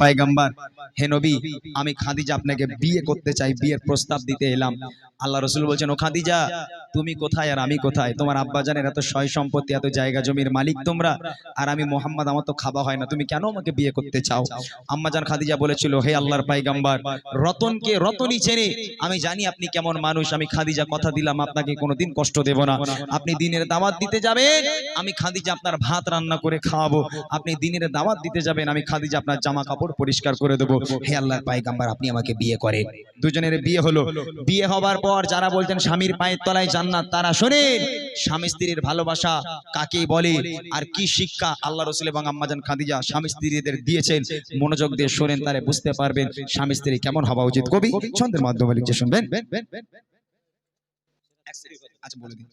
পায়গাম্বার, হে নবী, আমি খাদিজা আপনাকে বিয়ে করতে চাই, বিয়ের প্রস্তাব দিতে এলাম। আল্লাহ রসুল বলছেন, ও খাদিজা, তুমি কোথায় আর আমি কোথায়? তোমার আব্বা জানের এত সয় সম্পত্তি, এত জায়গা জমির মালিক তোমরা, আর আমি মোহাম্মদ, আমার তো খাওয়া হয় না। তুমি কেন আমাকে বিয়ে করতে চাও? আম্মাজান খাদিজা বলেছিল, হে আল্লাহর পাইগাম্বার রতনকে রতনই চেনে। আমি জানি আপনি কেমন মানুষ, আমি খাদিজা কথা দিলাম, আপনাকে কোনোদিন কষ্ট দেব না। আপনি দিনের দাওয়াত দিতে যাবেন, আমি খাদিজা আপনার ভাত রান্না করে খাওয়াবো। আপনি দিনের দাওয়াত দিতে যাবেন, আমি খাদিজা আপনার জামা কাপড় পরিষ্কার করে দেবো। হে আল্লাহর পাইগাম্বার আপনি আমাকে বিয়ে করেন। দুজনের বিয়ে হলো। বিয়ে হবার পর যারা বলতেন স্বামীর পায়ের তলায় জান্নাত তারা শোনেন স্বামী স্ত্রীর ভালোবাসা কাকে বলে আর কি শিক্ষা আল্লাহ রসুল এবং আম্মাজান খাদিজা স্বামী স্ত্রীদের দিয়েছেন। মনোযোগ দিয়ে শোনেন তারে বুঝতে পারবেন স্বামী স্ত্রী কেমন হওয়া উচিত। কবি ছন্দের মাধ্যমে লিখছে শুনবেন? আচ্ছা বলে দিন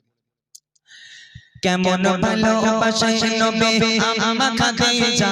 কেমন ভালোবাসায় নবী আমা খাদিজা?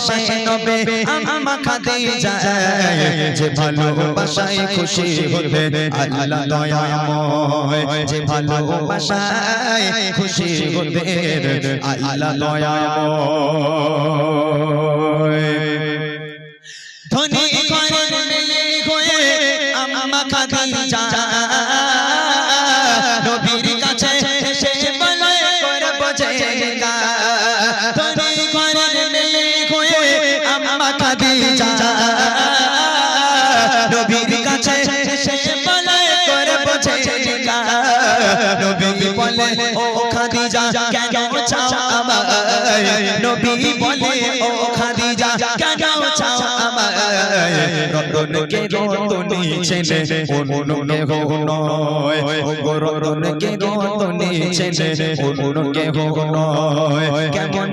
ভালোবাসায় নবী আমা খাদিজা যে ভালোবাসায় খুশি হতে আল্লাহ দয়াময়। যে ভালোবাসায় খুশি হতে আল্লাহ দয়াময়। ধনী ঘরের মেয়ে হয়ে আম্মা খাদিজা ও খাদিজা কেন চাও আমায়। নবী বলে ও খাদিজা কেন চাও আমায়। রতনকে রতনি ছেলে অন্যকে নয়। ও রতনকে রতনি ছেলে অন্যকে নয়। কেমন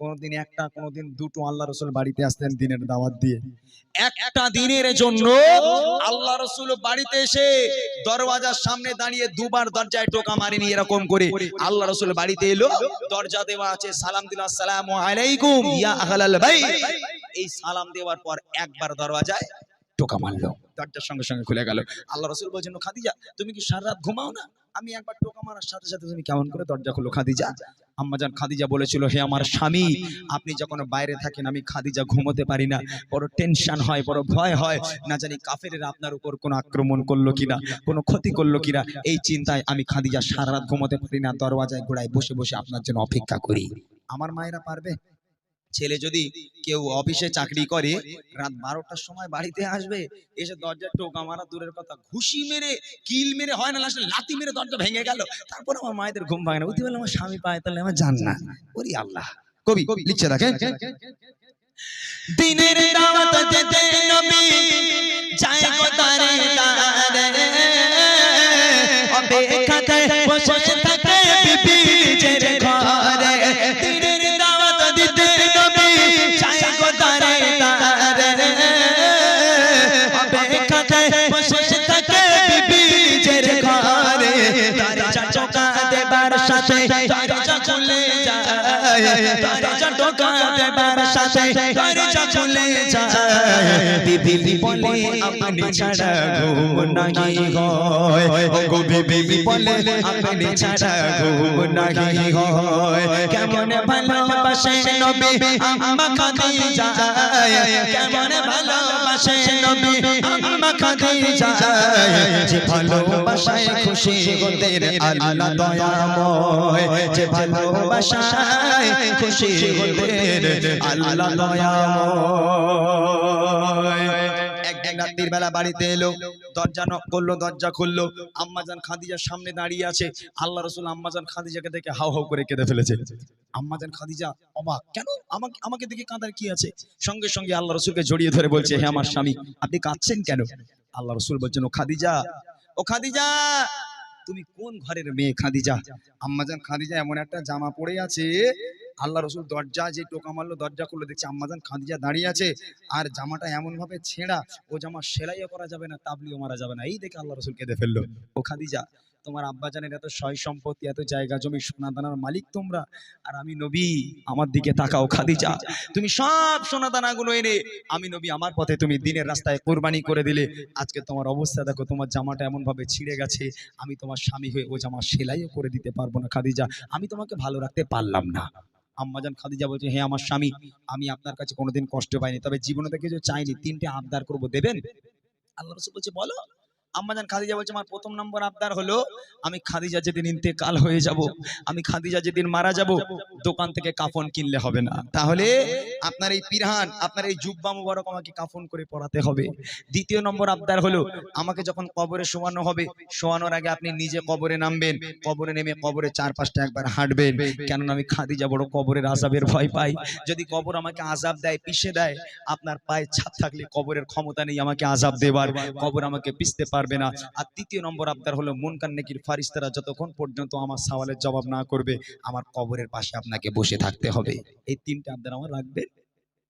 কোনদিন একটা কোনদিন দুটো আল্লাহ রসুল বাড়িতে আসতেন দিনের দাওয়াত দিয়ে। একটা দিনের জন্য আল্লাহ রসুল বাড়িতে এসে দরওয়াজার সামনে দাঁড়িয়ে দুবার দরজায় টোকা মারেনি এরকম করে আল্লাহ রসুল বাড়িতে এলো দরজা দেওয়া আছে সালাম দিল আসসালামু আলাইকুম ইয়া আহলাল ভাই এই সালাম দেওয়ার পর একবার দরওয়াজায় টোকা মারলো দরজার সঙ্গে সঙ্গে খুলে গেল। আল্লাহ রসুল বলছেন খাদিজা তুমি কি সারা রাত ঘুমাও না? আমি একবার টোকা মারার সাথে সাথে তুমি কেমন করে দরজা খুলো খাদিজা? আম্মাজান খাদিজা বলেছিল, হে আমার স্বামী, আপনি যখন বাইরে থাকেন, আমি খাদিজা ঘুমোতে পারি না। বড় টেনশন হয়, বড় ভয় হয়। না জানি কাফেরেরা আপনার উপর কোনো আক্রমণ করল কিনা, কোনো ক্ষতি করল কিনা। এই চিন্তায় আমি খাদিজা সারা রাত ঘুমোতে পারি না, দরওয়াজায় ঘোড়ায় বসে বসে আপনার জন্য অপেক্ষা করি। আমার মায়েরা পারবে? ছেলে যদি কেউ অফিসে চাকরি করে, রাত বারোটার সময় বাড়িতে আসবে, এসে দরজার টোকা মারা দূরের কথা, ঘুষি মেরে, কিল মেরে, হয় না, লাস্টে লাতি মেরে দরজা ভেঙে গেল। তারপর আমার মায়েদের ঘুম ভাঙে না। বুঝতে পারলাম আমার স্বামী পায়, তাহলে আমার জান না। ওরি আল্লাহ। কবি, লিখছে দেখেন দিনের দাওয়াত দিতে নবী, যায় গো তারে অপেক্ষাতে বসে থাকে বিবি জের সাথে দরজা খুলে যায়। বিবি বলে আপনি ছাড়া ঘুম নাই হয়। গো বিবি বলে আপনি ছাড়া ঘুম হয়। কেমন ভালোবাসে নবী, আম্মা খাদিজা। কেমন ভালোবাসে নবী, আম্মা খাদিজা। যে ভালোবাসায় খুশি হতে আল্লাহ দয়াময়। যে ভালোবাসায় খুশি একদিন রাত্রির বেলা বাড়িতে এলো, দরজা নক করল, দরজা খুললো, আম্মাজান খাদিজার সামনে দাঁড়িয়ে আছে। আল্লাহ রসুল আম্মাজান খাদিজাকে দেখে হাউ হাউ করে কেঁদে ফেলেছে। আম্মাজান খাদিজা অবাক, কেন? আমাকে আমাকে দেখে কাঁদার কি আছে? সঙ্গে সঙ্গে আল্লাহ রসুলকে জড়িয়ে ধরে বলছে, হে আমার স্বামী, আপনি কাঁদছেন কেন? আল্লাহ রসুল বলছেন, ও খাদিজা ও খাদিজা, তুমি কোন ঘরের মেয়ে খাদিজা? আম্মাজান খাদিজা এমন একটা জামা পরে আছে আল্লাহ রসুল দরজা যে টোকা মারলো, দরজা খুলে দেখছে আম্মাজান খাদিজা দাঁড়িয়ে আছে। আর জামাটা এমন ভাবে ছেঁড়া, ও জামা সেলাইও করা যাবে না, তাবলিও মারা যাবে না। এই দেখে আল্লাহ রসুল কেঁদে ফেলল। ও খাদিজা, তোমার আব্বাজানের এত সয় সম্পত্তি, এত জায়গা জমি সোনা দানার মালিক তোমরা, আর আমি নবী, আমার দিকে তাকাও খাদিজা। তুমি সব সোনা দানাগুলো এনে, আমি নবী, আমার পথে তুমি দিনের রাস্তায় কোরবানি করে দিলে। আজকে তোমার অবস্থা দেখো, তোমার জামাটা এমন ভাবে ছিঁড়ে গেছে, আমি তোমার স্বামী হয়ে ও জামা সেলাইও করে দিতে পারব না খাদিজা। আমি তোমাকে ভালো রাখতে পারলাম না। আম্মাজান খাদিজা বলছে হ্যাঁ আমার স্বামী, আমি আপনার কাছে কোনোদিন কষ্ট পাইনি, তবে জীবনে তো কিছু চাইনি। তিনটে আবদার করব, দেবেন? আল্লাহ রসুল বলছে, বলো। আম্মাজান খাদিজা বলছে, আমার প্রথম নম্বর আবদার হলো আমি খাদিজা যেদিন ইন্তেকাল হয়ে যাব, আমি খাদিজা যেদিন মারা যাব, দোকান থেকে কাফন কিনলে হবে না। তাহলে আপনার এই পিরহান, আপনার এই জুব্বা মুবারক আমাকে কাফন করে পড়াতে হবে। দ্বিতীয় নম্বর আবদার হলো, আমাকে যখন কবরে শোয়ানো হবে, শোয়ানোর আগে আপনি নিজে কবরে নামবেন, কবরে নেমে কবরে চার পাঁচটা একবার হাঁটবেন। কেননা আমি খাদিজা বড় কবরের আজাবের ভয় পাই। যদি কবর আমাকে আজাব দেয়, পিষে দেয়, আপনার পায়ে ছাপ থাকলে কবরের ক্ষমতা নেই আমাকে আজাব দেবার। কবর আমাকে পিষতে পারবে না। আর তৃতীয় নম্বর আবদার হলো, মুনকান নেকির ফারিস্তারা যতক্ষণ পর্যন্ত আমার সওয়ালের জবাব না করবে, আমার কবরের পাশে আপনাকে বসে থাকতে হবে। এই তিনটে আবদার আমার রাখবেন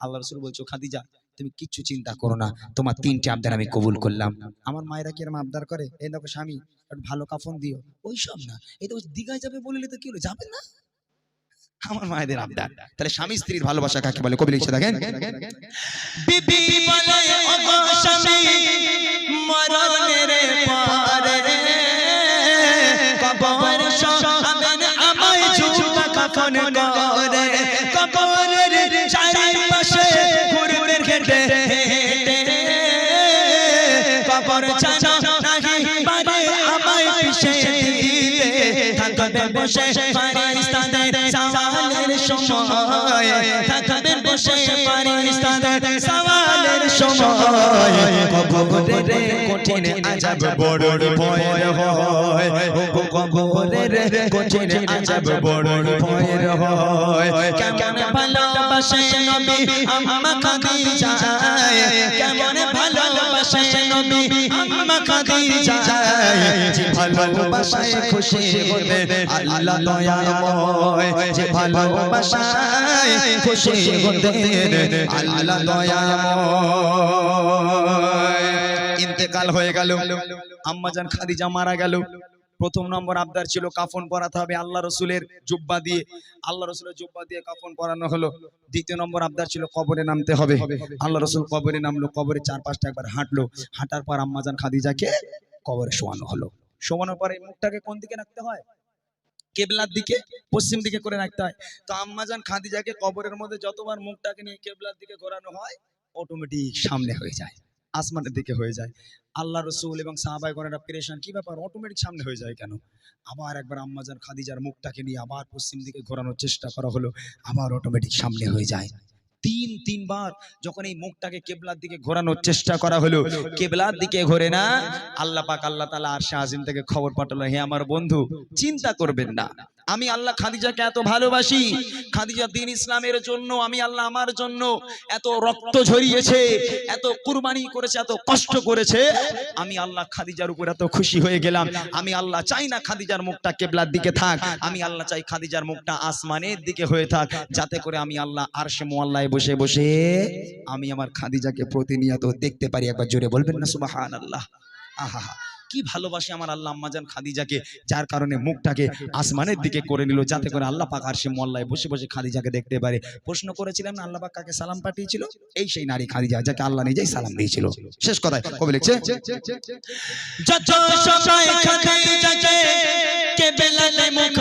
আল্লাহ রসুল বলছো, খাদিজা, তুমি কিচ্ছু চিন্তা করো না। তোমার তিনটে আবদার আমি কবুল করলাম। আমার মায়েরা কি এরকম আবদার করে? এই দেখো স্বামী ভালো কাফন দিও। ওই সব না। এই তো দীঘায় যাবে বললে তো কি হলো? যাবে না? আমার মায়েদের আবদার। তাহলে স্বামী স্ত্রীর ভালোবাসা কাকে বলে? কবি লিখছে দেখেন। বিবি বলে ওগো স্বামী মরণের পরে কবর সহাবেন আমায় ঝুঁকা কাফন করে? কবরের চারিপাশে ঘুরবে ঘেটে কবর চাচা নাহি পারে আমায় পিছে দিতে থাকবে বসে সময় কঠিন আযাব বড় ভয়ের হয়। ও কঠিন আযাব বড় ভয়ের হয়। কেমন ভালোবাসে নবী আম্মা খাদিজা? কেমন ভালোবাসে নবী আম্মা খাদিজা? যে ভালোবাসায় খুশি হতে আল্লাহ দয়াময়। যে ভালোবাসায় খুশি হতে আল্লাহ দয়াময়। ইন্তেকাল হয়ে গেল। আম্মাজান খাদিজা মারা গেল। প্রথম নম্বর আবদার ছিল কাফন পরাতে হবে আল্লাহ রসুলের জুব্বা দিয়ে। আল্লাহ রসুলের জুব্বা দিয়ে কাফন পরানো হলো। দ্বিতীয় নম্বর আবদার ছিল কবরে নামতে হবে। আল্লাহ রসুল কবরে নামলো, কবরে চার পাঁচটা একবার হাঁটলো। হাঁটার পর আম্মাজান খাদিজাকে কবরে শোয়ানো হলো। শোয়ানোর পরে মুখটাকে কোন দিকে রাখতে হয়? কেবলার দিকে, পশ্চিম দিকে করে রাখতে হয়। তো আম্মাজান খাদিজাকে কবরের মধ্যে যতবার মুখটাকে নিয়ে কেবলার দিকে ঘোরানো হয় অটোমেটিক সামনে হয়ে যায়। আসমানের দিকে হয়ে যায়। আল্লাহ রসুল এবং সাহাবাই গণেরা পেরেশান কি ব্যাপার? অটোমেটিক সামনে হয়ে যায় কেন? আবার একবার আম্মাজান খাদিজার মুখটাকে নিয়ে আবার পশ্চিম দিকে ঘোরানোর চেষ্টা করা হলো আবার অটোমেটিক সামনে হয়ে যায়। তিন তিনবার যখন এই মুখটাকে কেবলার দিকে ঘোরানোর চেষ্টা করা হলো কেবলার দিকে ঘোরে না আল্লাহ পাক আল্লাহ তালা আর শাহ আজিম থেকে খবর পাঠালো হে আমার বন্ধু চিন্তা করবেন না। আমি আল্লাহ খাদিজাকে এত ভালোবাসি। খাদিজা দিন ইসলামের জন্য, আমি আল্লাহ আমার জন্য এত রক্ত ঝরিয়েছে, এত কুরবানি করেছে, এত কষ্ট করেছে। আমি আল্লাহ খাদিজার উপর এত খুশি হয়ে গেলাম। আমি আল্লাহ চাই না খাদিজার মুখটা কেবলার দিকে থাক। আমি আল্লাহ চাই খাদিজার মুখটা আসমানের দিকে হয়ে থাক। যাতে করে আমি আল্লাহ আর সে মোয়াল্লায় বসে বসে আমি আমার খাদিজাকে প্রতিনিয়ত দেখতে পারি। একবার জোরে বলবেন না সুবাহান আল্লাহ আহা কি ভালোবাসে আমার আল্লাহ আম্মাজান খাদিজাকে, যার কারণে মুখটাকে আসমানের দিকে করে নিল, যাতে করে আল্লাহ পাক আর সে মোল্লায় বসে বসে খাদিজাকে দেখতে পারে। প্রশ্ন করেছিলাম না আল্লাহ পাক কাকে সালাম পাঠিয়েছিল? এই সেই নারী খাদিজা, যাকে আল্লাহ নিজেই সালাম দিয়েছিল। শেষ কথায় কবে লিখছে মুখ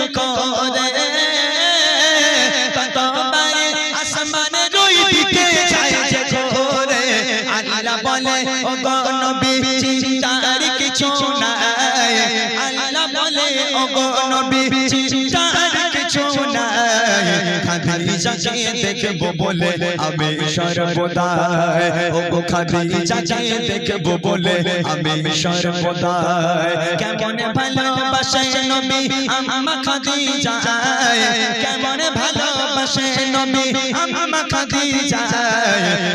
যাকে দেখব বলে আমি সর্বদা ও গো খাদিজাকে দেখব বলে আমি সর্বদা কেমন ভালোবাসে নবী আম্মা খাদিজা কেমন ভালোবাসে নবী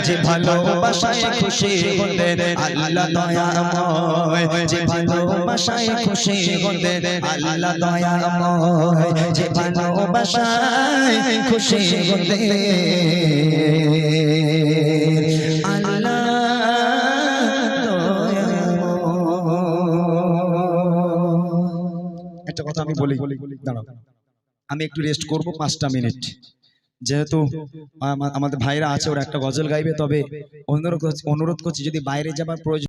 যে ভালোবাসায় খুশি হতে আল্লাহ দয়াময় যে ভালোবাসায় খুশি হতে আল্লাহ দয়াময় যে ভালোবাসায় খুশি হতে আল্লাহ একটা কথা আমি আমি একটু রেস্ট করব পাঁচটা মিনিট যেহেতু আমাদের ভাইরা আছে, ওরা একটা গজল গাইবে, তবে অনুরোধ অনুরোধ করছি যদি বাইরে যাবার প্রয়োজন